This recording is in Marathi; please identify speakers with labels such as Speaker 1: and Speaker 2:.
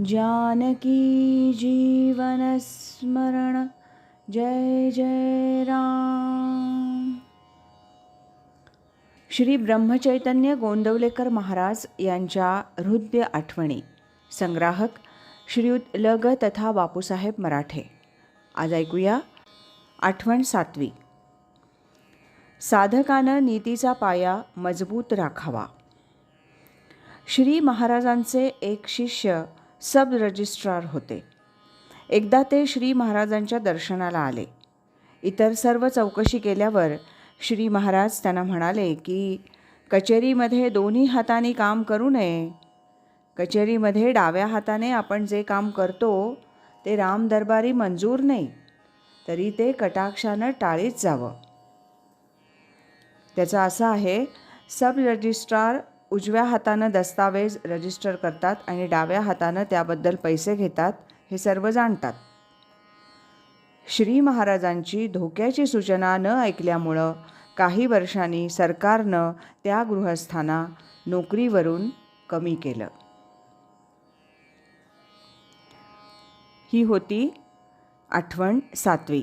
Speaker 1: जानकी जीवनस्मरण जय जय राम। श्री ब्रह्मचैतन्य गोंदवलेकर महाराज यांच्या हृदय आठवणी। संग्राहक श्रीयुत लग तथा बापूसाहेब मराठे। आज ऐकूया आठवण सातवी। साधकानं नीतीचा पाया मजबूत राखावा। श्री महाराजांचे एक शिष्य सब रजिस्ट्रार होते. एकदा ते श्री महाराजांच्या दर्शनाला आले. इतर सर्व चौकशी केल्यावर श्री महाराज त्यांना म्हणाले की कचेरीमध्ये दोन्ही हाताने काम करू नये. कचेरीमध्ये डाव्या हाताने आपण जे काम करतो ते राम दरबारी मंजूर नाही. तरी ते कटाक्षानं टाळीत जावं. त्याचं असं आहे सब रजिस्ट्रार उजव्या हातानं दस्तावेज रजिस्टर करतात आणि डाव्या हातानं त्याबद्दल पैसे घेतात हे सर्व जाणतात. श्री महाराजांची धोक्याची सूचना न ऐकल्यामुळं काही वर्षांनी सरकारनं त्या गृहस्थांना नोकरीवरून कमी केलं. ही होती आठवण सातवी.